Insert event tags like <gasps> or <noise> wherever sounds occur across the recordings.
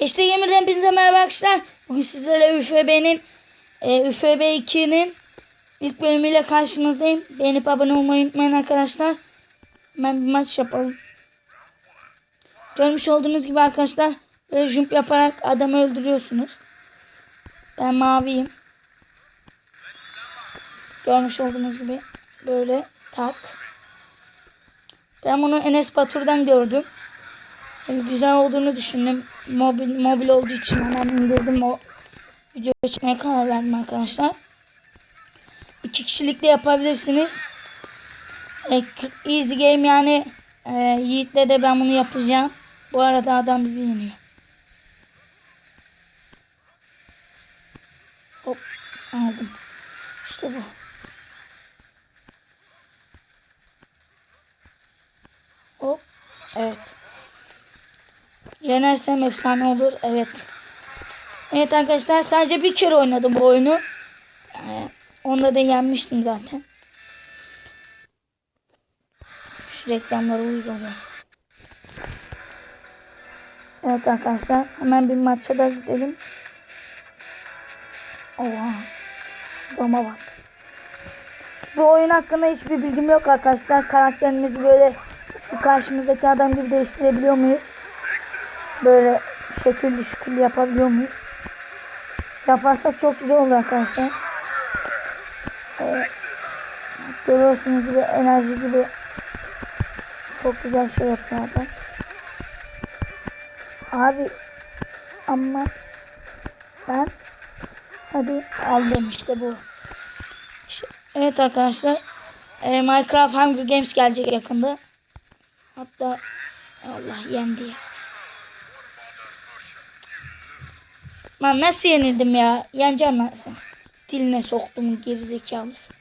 Hashtag Emir'den hepinize merhaba arkadaşlar. Bugün sizlerle UFB'nin e, UFB 2'nin ilk bölümüyle karşınızdayım. Beğenip abone olmayı unutmayın arkadaşlar. Hemen bir maç yapalım. Görmüş olduğunuz gibi arkadaşlar böyle jump yaparak adamı öldürüyorsunuz. Ben maviyim. Görmüş olduğunuz gibi böyle tak. Ben bunu Enes Batur'dan gördüm. Yani güzel olduğunu düşündüm. Mobil mobil olduğu için hemen indirdim o videoyu çekmeye karar verdim arkadaşlar. İki kişilik de yapabilirsiniz. E, easy game yani e, Yiğit'le de ben bunu yapacağım. Bu arada adam bizi yeniyor. Hop aldım. İşte bu. Hop. Evet. Yenersem efsane olur. Evet. Evet arkadaşlar sadece bir kere oynadım bu oyunu. Onda da yenmiştim zaten. Şu reklamlara uyuz. Evet arkadaşlar hemen bir maça da gidelim. Oha. Doma bak. Bu oyun hakkında hiçbir bilgim yok arkadaşlar. Karakterimizi böyle şu karşımızdaki adam gibi değiştirebiliyor muyuz? Böyle şekilli şekilli yapabiliyor muyuz? Yaparsak çok güzel olur arkadaşlar. Ee, görüyorsunuz gibi enerji gibi çok güzel şey yapıyor adam. Abi ama ben hadi aldım işte bu. İşte, evet arkadaşlar e, Minecraft Hunger Games gelecek yakında. Hatta Allah yendi ya. Lan nasıl yenildim ya? Yeneceğim lan sen. Diline soktum gerizekalısı.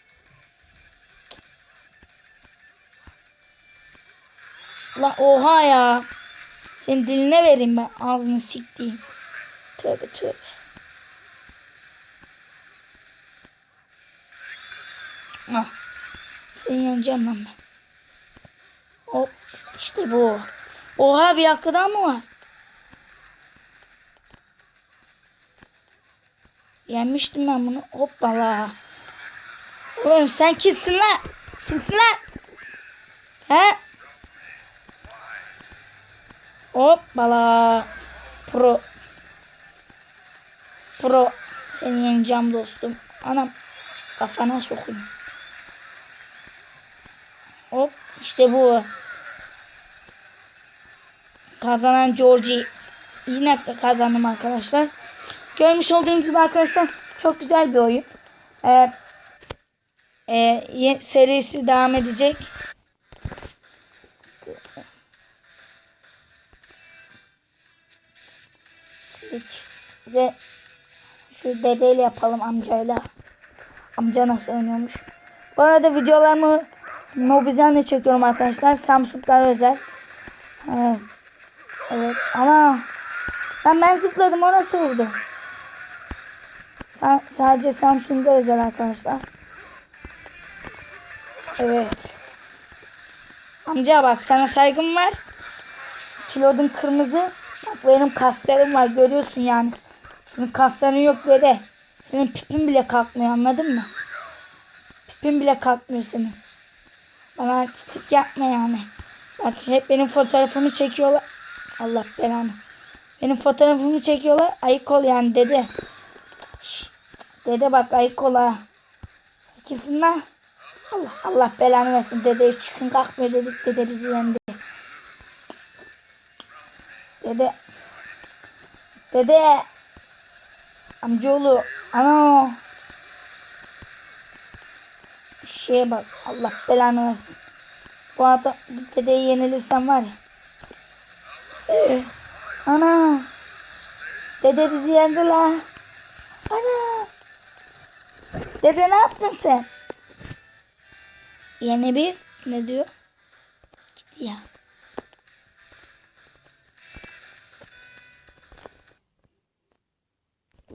Lan oha ya. Senin diline vereyim ben. Ağzını siktiğim. Tövbe tövbe. Ah. Seni yeneceğim lan ben. Hop. işte bu. Oha bir dakika daha mı var? Yenmiştim ben bunu. Hoppala. Oğlum sen kimsin lan? Kimsin lan? He? Hoppala. Pro. Pro. Seni yeneceğim dostum. Anam. Kafana sokayım. Hop. işte bu. Kazanan Georgie. Yine kazandım arkadaşlar. Görmüş olduğunuz gibi arkadaşlar çok güzel bir oyun. Ee, e, serisi devam edecek. Şimdi şu dedeyle yapalım amcayla. Amca nasıl oynuyormuş. Bu arada videolarımı Mobizen'le çekiyorum arkadaşlar. Samsung'lar özel. Evet. evet. Ama ben ben zıpladım o nasıl oldu? Sa sadece Samsung'da özel arkadaşlar. Evet. Amca bak sana saygım var. Kilodun kırmızı. Bak benim kaslarım var görüyorsun yani. Senin kasların yok dede. Senin pipin bile kalkmıyor anladın mı? Pipin bile kalkmıyor senin. Bana artistik yapma yani. Bak hep benim fotoğrafımı çekiyorlar. Allah belanı. Benim fotoğrafımı çekiyorlar. Ayık ol yani dede. Dede bak ayık ol ha. Sen kimsin lan? Allah Allah belanı versin. Dede üç gün kalkmıyor dedik. Dede bizi yendi. Dede. Dede. Amcaoğlu. Ana. Şeye bak. Allah belanı versin. Bu adam dedeye yenilirsem var ya. Ee, ana. Dede bizi yendi la. Ana. Dede ne yaptın sen? Yeni bir ne diyor? Git ya.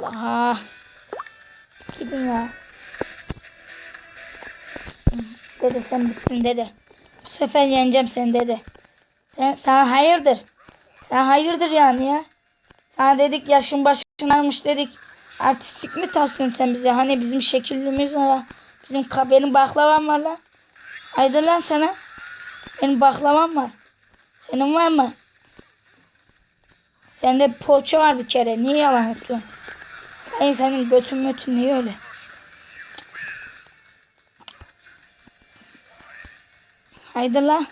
Aha. Gidin ya. Dede sen bittin dede. Bu sefer yeneceğim seni dede. Sen, sen hayırdır? Sen hayırdır yani ya? Sana dedik yaşın başın varmış dedik. Artistik mi taslıyorsun sen bize? Hani bizim şekillimiz var. ha. Bizim benim baklavam var lan. Haydi lan sana. Benim baklavam var. Senin var mı? Sende poğaça var bir kere. Niye yalan atıyorsun? Hayır senin götün mötün niye öyle? Haydi lan.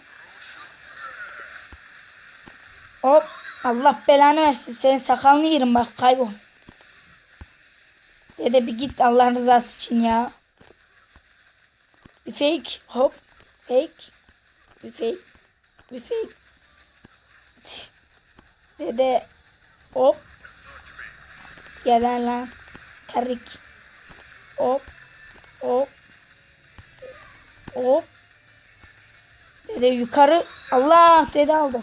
Hop. Allah belanı versin. Senin sakalını yerim bak kaybol. Dede bir git Allah rızası için ya. Bir fake. Hop. Fake. Bir fake. Bir fake. Dede. Hop. Gel lan. Tarik. Hop. Hop. Hop. Dede yukarı. Allah dede aldı.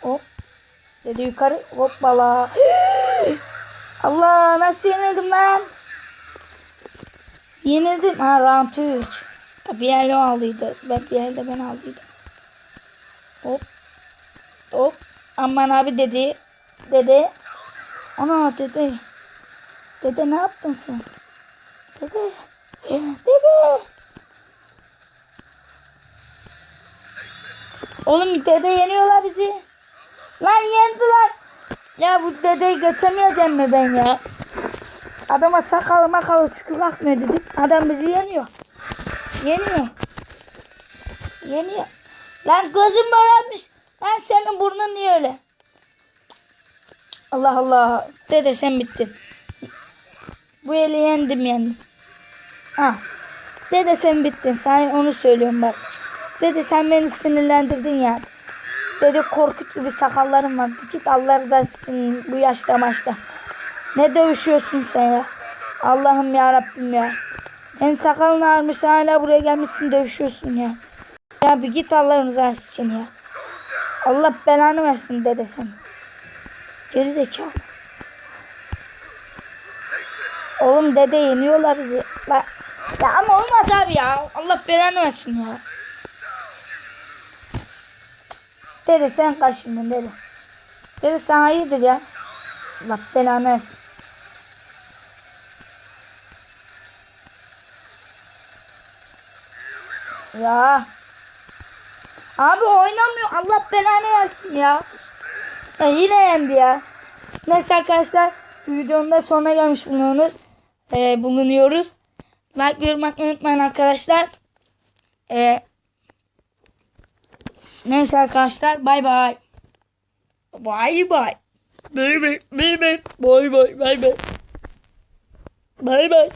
Hop. Dede yukarı. Hoppala. <gasps> Allah nasıl yenildim lan? Yenildim. Ha round 3. Bir elde aldıydı. Ben bir elde ben aldıydım. Hop. Hop. Aman abi dedi. Dede. Ana dede. Dede ne yaptın sen? Dede. Dede. Oğlum dede yeniyorlar bizi. Lan yendiler. Ya bu dedeyi geçemeyeceğim mi ben ya? Adama sakalı makalı çükür akmıyor dedik. Adam bizi yeniyor. Yeniyor. Yeniyor. Lan gözüm morarmış. Lan senin burnun niye öyle? Allah Allah. Dede sen bittin. Bu eli yendim yendim. Ha. Dede sen bittin. Sen onu söylüyorum bak. Dede sen beni sinirlendirdin ya. Dedi korkut gibi sakallarım var. Git Allah rızası için bu yaşta maçta. Ne dövüşüyorsun sen ya? Allah'ım ya Rabbim ya. Senin sakalın ağarmış hala buraya gelmişsin dövüşüyorsun ya. Ya bir git Allah rızası için ya. Allah belanı versin dede sen. Geri zekalı. Oğlum dede yeniyorlar bizi. Ya ama olmaz abi ya. Allah belanı versin ya. Dede sen kaşındın dede. Dede sen hayırdır ya. Allah belanı versin. Ya. Abi oynamıyor. Allah belanı versin ya. ya yine yendi ya. Neyse arkadaşlar. Videonun da sonuna gelmiş bulunuyoruz. Ee, bulunuyoruz. Like yorum atmayı unutmayın arkadaşlar. Ee, neyse arkadaşlar. Bay bay. Bay bay. Bay bay. Bay bay. Bay bay. Bay bay. Bay bay.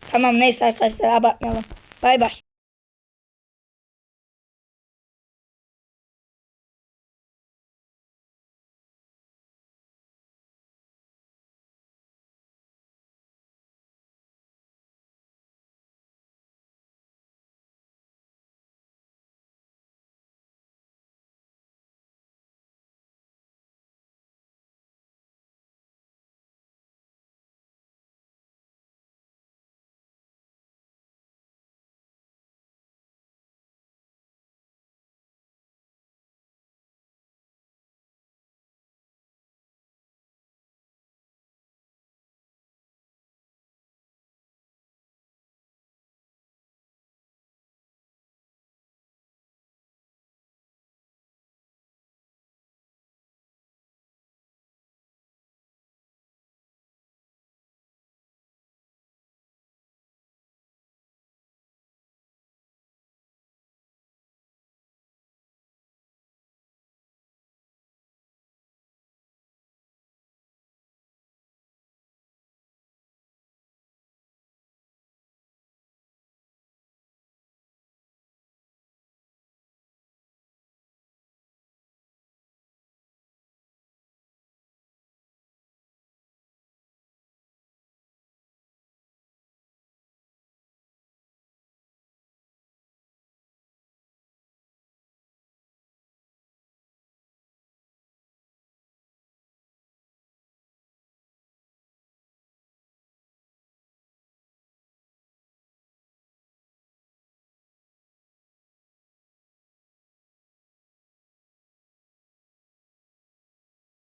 Tamam neyse arkadaşlar abartmayalım. Bay bay.